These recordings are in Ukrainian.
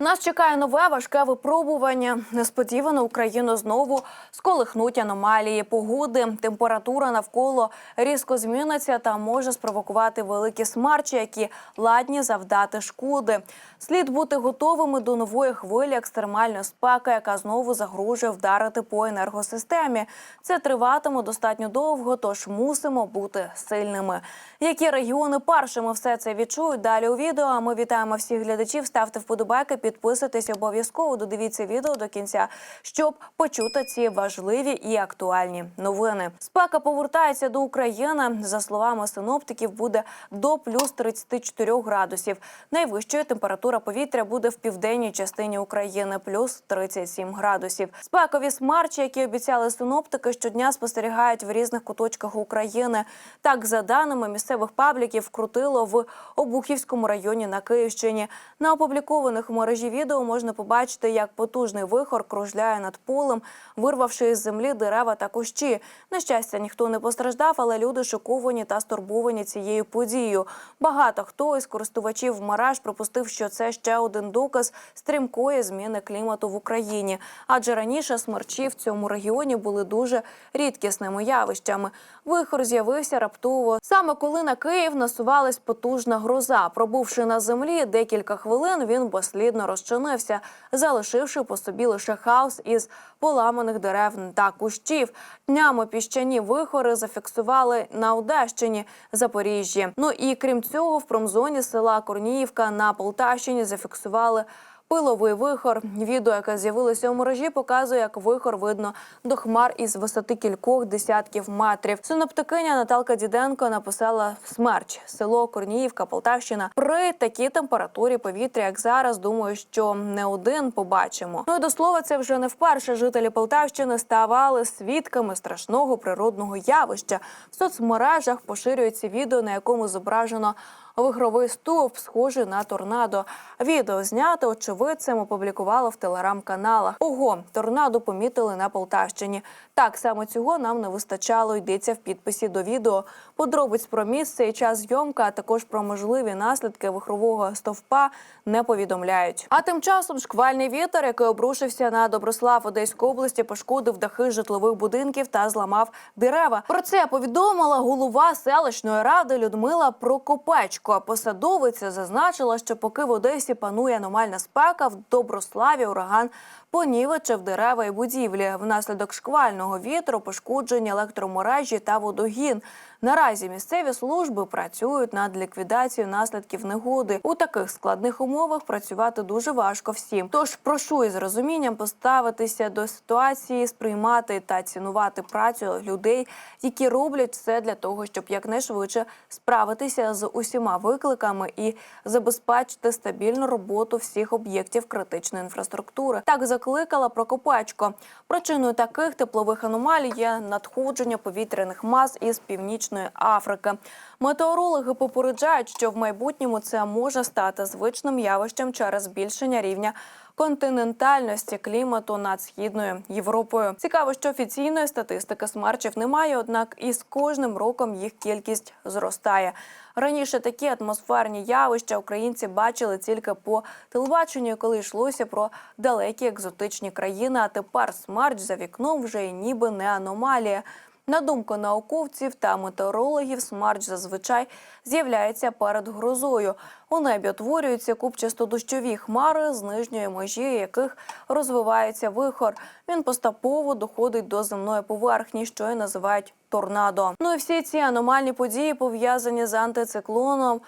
Нас чекає нове важке випробування. Несподівано Україну знову сколихнуть аномалії погоди. Температура навколо різко зміниться та може спровокувати великі смарчі, які ладні завдати шкоди. Слід бути готовими до нової хвилі екстремальної спеки, яка знову загрожує вдарити по енергосистемі. Це триватиме достатньо довго, тож мусимо бути сильними. Які регіони першими все це відчують? Далі у відео. А ми вітаємо всіх глядачів. Ставте вподобайки, підписуйтесь обов'язково. Додивіться відео до кінця, щоб почути ці важливі і актуальні новини. Спека повертається до України. За словами синоптиків, буде до плюс 34 градусів. Найвищою температура повітря буде в південній частині України плюс 37 градусів. Спекові смарчі, які обіцяли синоптики, щодня спостерігають в різних куточках України. Так, за даними місцевих пабліків, крутило в Обухівському районі на Київщині. На опублікованих в мережі відео можна побачити, як потужний вихор кружляє над полем, вирвавши із землі дерева та кущі. На щастя, ніхто не постраждав, але люди шоковані та стурбовані цією подією. Багато хто із користувачів мереж припустив, що це ще один доказ стрімкої зміни клімату в Україні. Адже раніше смерчі в цьому регіоні були дуже рідкісними явищами. Вихор з'явився раптово саме коли на Київ насувалась потужна гроза. Пробувши на землі декілька хвилин, він безслідно розчинився, залишивши по собі лише хаос із поламаних дерев та кущів. Днями піщані вихори зафіксували на Одещині, Запоріжжі. Ну і крім цього, в промзоні села Корніївка на Полтавщині зафіксували. Пиловий вихор. Відео, яке з'явилося у мережі, показує, як вихор видно до хмар із висоти кількох десятків метрів. Синоптикиня Наталка Діденко написала смерч село Корніївка, Полтавщина. При такій температурі повітря, як зараз, думаю, що не один побачимо. Ну і до слова, це вже не вперше. Жителі Полтавщини ставали свідками страшного природного явища. В соцмережах поширюється відео, на якому зображено вигровий стовп, схожий на торнадо. Відео знято очевидцем опублікувало в телеграм-каналах. Ого, торнадо помітили на Полтавщині. Так саме цього нам не вистачало. Йдеться в підписі до відео. Подробиць про місце і час зйомки, а також про можливі наслідки вихрового стовпа не повідомляють. А тим часом шквальний вітер, який обрушився на Доброслав Одеської області, пошкодив дахи житлових будинків та зламав дерева. Про це повідомила голова селищної ради Людмила Прокопечко. Посадовиця зазначила, що поки в Одесі панує аномальна спека, в Доброславі ураган понівечив дерева і будівлі. Внаслідок шквального вітру пошкоджені електромережі та водогін. Наразі місцеві служби працюють над ліквідацією наслідків негоди. У таких складних умовах працювати дуже важко всім. Тож прошу із розумінням поставитися до ситуації, сприймати та цінувати працю людей, які роблять все для того, щоб якнайшвидше справитися з усіма викликами і забезпечити стабільну роботу всіх об'єктів критичної інфраструктури. Так закликала Прокопечко. Причиною таких теплових аномалій є надходження повітряних мас із північної Африки. Метеорологи попереджають, що в майбутньому це може стати звичним явищем через збільшення рівня континентальності клімату над східною Європою. Цікаво, що офіційної статистики смерчів немає однак із кожним роком їх кількість зростає. Раніше такі атмосферні явища українці бачили тільки по телебаченню, коли йшлося про далекі екзотичні країни. А тепер смерч за вікном вже ніби не аномалія. На думку науковців та метеорологів, смарч зазвичай з'являється перед грозою. У небі утворюються купчасто-дощові хмари, з нижньої межі яких розвивається вихор. Він поступово доходить до земної поверхні, що і називають торнадо. Ну і всі ці аномальні події пов'язані з антициклоном.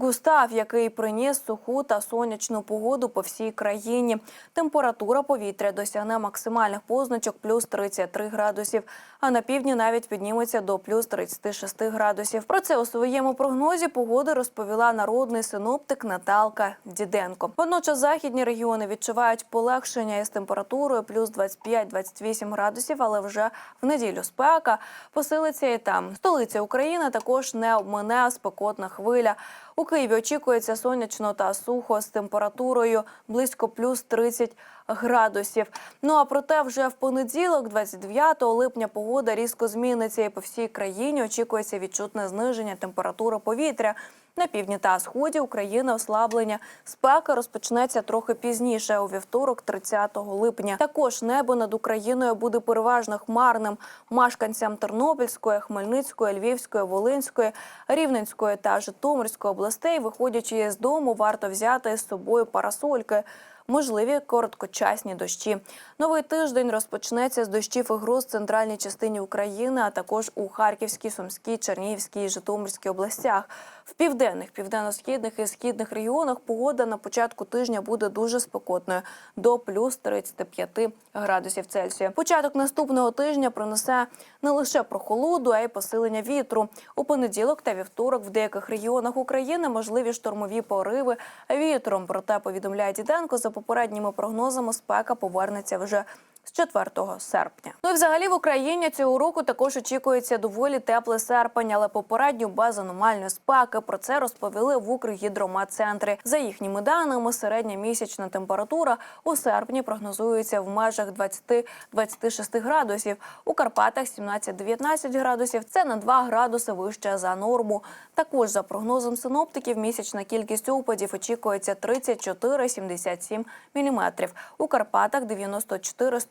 Густав, який приніс суху та сонячну погоду по всій країні. Температура повітря досягне максимальних позначок плюс 33 градусів, а на півдні навіть підніметься до плюс 36 градусів. Про це у своєму прогнозі погоди розповіла народний синоптик Наталка Діденко. Водночас західні регіони відчувають полегшення із температурою плюс 25-28 градусів, але вже в неділю спека посилиться і там. Столиця України також не обмине спекотна хвиля. У Києві очікується сонячно та сухо з температурою близько плюс 30 градусів. Ну а проте вже в понеділок, 29 липня, погода різко зміниться і по всій країні очікується відчутне зниження температури повітря. На півдні та сході України ослаблення спека розпочнеться трохи пізніше, у вівторок, 30 липня. Також небо над Україною буде переважно хмарним. Мешканцям Тернопільської, Хмельницької, Львівської, Волинської, Рівненської та Житомирської областей, виходячи з дому, варто взяти з собою парасольки. Можливі короткочасні дощі. Новий тиждень розпочнеться з дощів і гроз в центральній частині України, а також у Харківській, Сумській, Чернігівській і Житомирській областях. В південних, південно-східних і східних регіонах погода на початку тижня буде дуже спекотною до плюс 35 градусів Цельсія. Початок наступного тижня принесе не лише прохолоду, а й посилення вітру. У понеділок та вівторок в деяких регіонах України можливі штормові пориви вітром. Проте повідомляє Діденко, за попередніми прогнозами спека повернеться вже з 4 серпня. Ну і взагалі в Україні цього року також очікується доволі теплий серпень, але попередньо без аномальної спеки. Про це розповіли в Укргідроматцентрі. За їхніми даними, середня місячна температура у серпні прогнозується в межах 20-26 градусів. У Карпатах 17-19 градусів. Це на 2 градуси вище за норму. Також за прогнозом синоптиків, місячна кількість опадів очікується 34-77 міліметрів. У Карпатах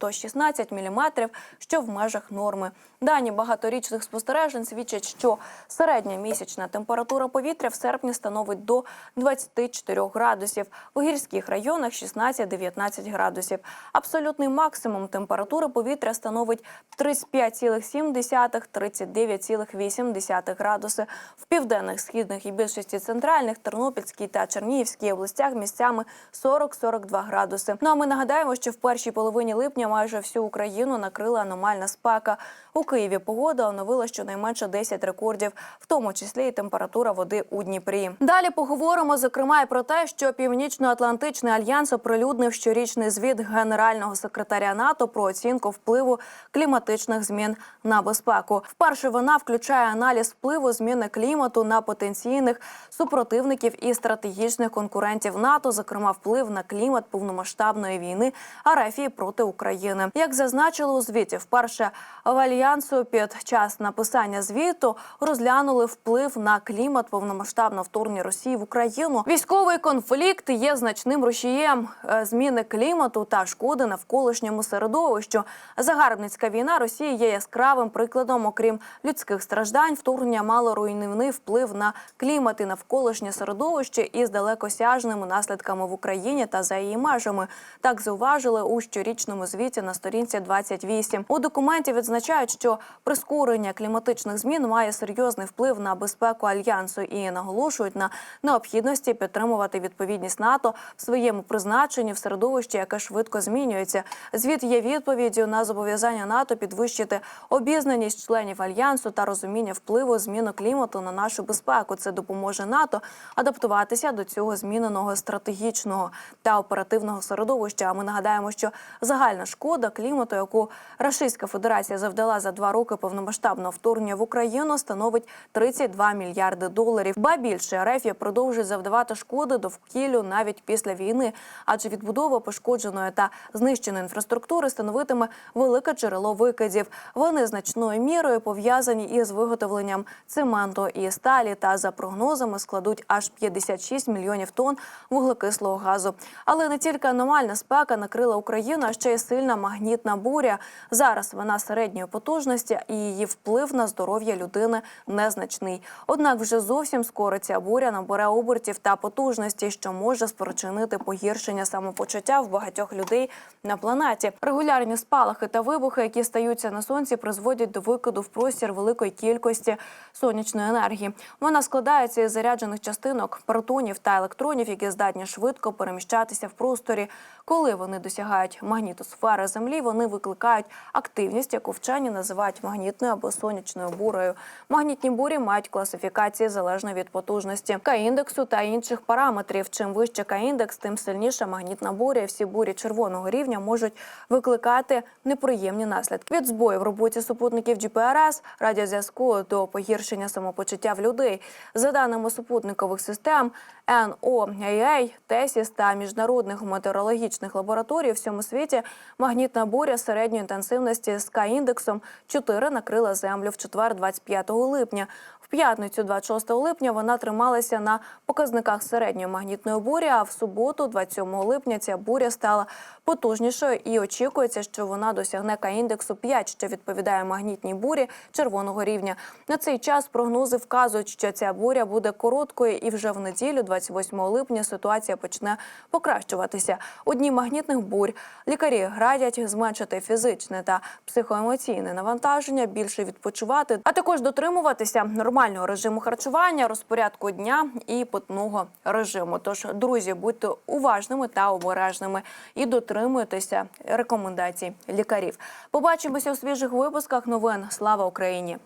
94-116 міліметрів, що в межах норми. Дані багаторічних спостережень свідчать, що середня місячна температура повітря в серпні становить до 24 градусів. У гірських районах 16-19 градусів. Абсолютний максимум температури повітря становить 35,7-39,8 градуси. В південних, східних і більшості центральних, Тернопільській та Чернігівській областях місцями 40-42 градуси. Ну а ми нагадаємо, що в першій половині липня майже всю Україну накрила аномальна спека. У Києві погода оновила щонайменше 10 рекордів, в тому числі і температура води у Дніпрі. Далі поговоримо зокрема і про те, що Північно-Атлантичний альянс оприлюднив щорічний звіт генерального секретаря НАТО про оцінку впливу кліматичних змін на безпеку. Вперше вона включає аналіз впливу зміни клімату на потенційних супротивників і стратегічних конкурентів НАТО, зокрема вплив на клімат повномасштабної війни Арафії проти України. Як зазначили у звіті, вперше в альянсу під час написання звіту розглянули вплив на клімат повномасштабного вторгнення Росії в Україну. Військовий конфлікт є значним рушієм е, зміни клімату та шкоди навколишньому середовищу. Загарбницька війна Росії є яскравим прикладом, окрім людських страждань, вторгнення мало руйнівний вплив на клімат і навколишнє середовище із далекосяжними наслідками в Україні та за її межами. Так зауважили у щорічному звіті на сторінці 28. У документі відзначають, що прискорення кліматичних змін має серйозний вплив на безпеку альянсу і наголошують на необхідності підтримувати відповідність НАТО в своєму призначенні в середовищі, яке швидко змінюється. Звіт є відповіддю на зобов'язання НАТО підвищити обізнаність членів альянсу та розуміння впливу зміни клімату на нашу безпеку. Це допоможе НАТО адаптуватися до цього зміненого стратегічного та оперативного середовища. А ми нагадаємо, що загальна шкода клімату, яку Російська Федерація завдала за два роки повномасштабного вторгнення в Україну, становить 32 мільярди доларів. Ба більше РФ продовжує завдавати шкоди довкіллю навіть після війни, адже відбудова пошкодженої та знищеної інфраструктури становитиме велике джерело викидів. Вони значною мірою пов'язані із виготовленням цементу і сталі, та за прогнозами складуть аж 56 мільйонів тонн вуглекислого газу. Але не тільки аномальна спека накрила Україну, а ще й сильна магнітна буря. Зараз вона середньої потужності і її вплив на здоров'я людини незначний. Однак вже зовсім скоро ця буря набере обертів та потужності, що може спричинити погіршення самопочуття в багатьох людей на планеті. Регулярні спалахи та вибухи, які стаються на сонці, призводять до викиду в простір великої кількості сонячної енергії. Вона складається із заряджених частинок, протонів та електронів, які здатні швидко переміщатися в просторі. Коли вони досягають магнітосфери Землі, вони викликають активність, яку вчені називають магнітною або сонячною бурею. Магнітні бурі мають класифікації залежно від потужності К-індексу та інших параметрів. Чим вище К-індекс, тим сильніша магнітна буря. Всі бурі червоного рівня можуть викликати неприємні наслідки від збою в роботі супутників GPRS, радіозв'язку до погіршення самопочуття в людей. За даними супутникових систем NOAA, TESIS та міжнародних метеорологічних лабораторій у всьому світі магнітна буря середньої інтенсивності з К-індексом 4 накрила землю в четвер, 25 липня. П'ятницю, 26 липня, вона трималася на показниках середньої магнітної бурі. А в суботу, 27 липня, ця буря стала потужнішою і очікується, що вона досягне К-індексу 5, що відповідає магнітній бурі червоного рівня. На цей час прогнози вказують, що ця буря буде короткою, і вже в неділю, 28 липня, ситуація почне покращуватися. У дні магнітних бурь лікарі радять зменшити фізичне та психоемоційне навантаження, більше відпочивати, а також дотримуватися нормального режиму харчування, розпорядку дня і питного режиму. Тож, друзі, будьте уважними та обережними і дотримуйтеся рекомендацій лікарів. Побачимося у свіжих випусках новин. Слава Україні!